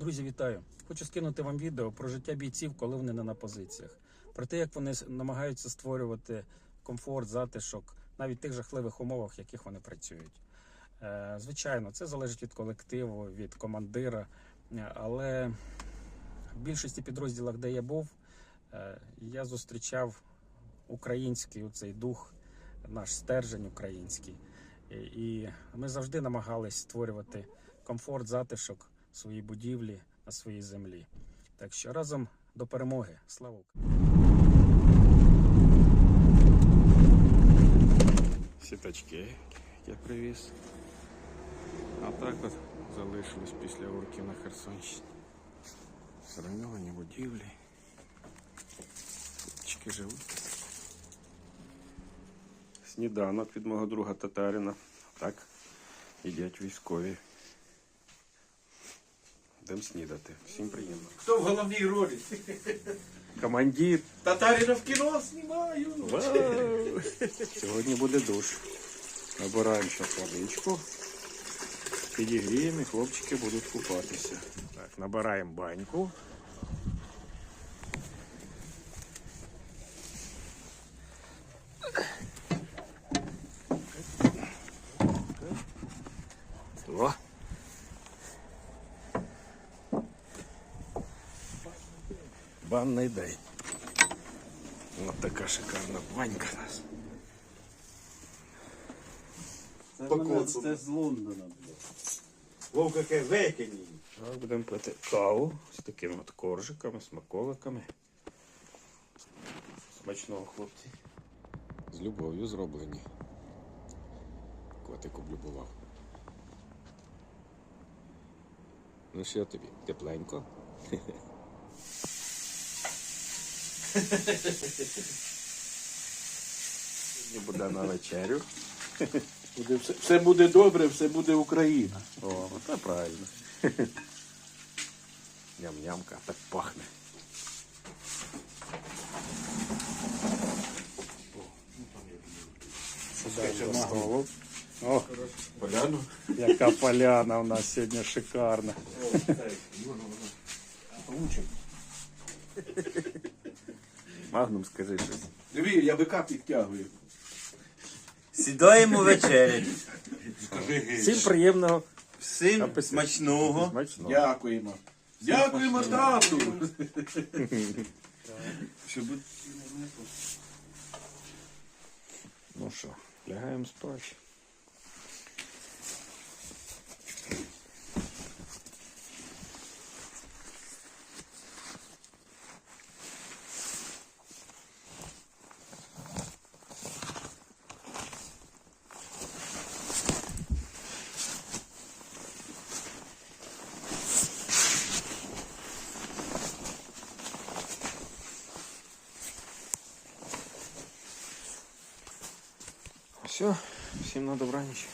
Друзі, вітаю! Хочу скинути вам відео про життя бійців, коли вони не на позиціях. Про те, як вони намагаються створювати комфорт, затишок навіть в тих жахливих умовах, в яких вони працюють. Е, Звичайно, це залежить від колективу, від командира. Е, Але в більшості підрозділах, де я був, е, я зустрічав український цей дух, наш стержень український. І- ми завжди намагались створювати комфорт, затишок в своїй будівлі на своїй землі. Так що разом до перемоги. Слава! Сіточки я привіз. А так от залишились після урків на Херсонщині. Зруйновані будівлі. Хлопчики живуть. Сніданок від мого друга татарина. Так, їдять військові. Йдемо снідати. Всім приємно. Хто в головній ролі? Командир. Татарина в кіно знімаю. Вау! Сьогодні буде душ. Набираємо зараз водичку. Підігріємо і хлопчики будуть купатися. Так, набираємо баньку. О! Банний день. Ось така шикарна банька у нас. Це, мене- це з Лондона. бля. Вовка яке викині. Зараз будемо пити каву з такими от коржиками, смаколиками. Смачного хлопці. З любов'ю зроблені. Котик облюбував. Ну що тобі? Тепленько? Буде на вечерю. Буде все, все буде добре, все буде Україна. О, це правильно. Ням-нямка, так пахне. Столу. О, Поляну. яка поляна у нас сьогодні шикарна. Магнум, скажи щось. Диви, я бика підтягую. Сідаємо вечерять. Всім приємного Всім Апетит. смачного. смачного. Дякуємо. Дякуємо тату. Щоб Ну що, лягаємо спати. Все, всім на добраніч.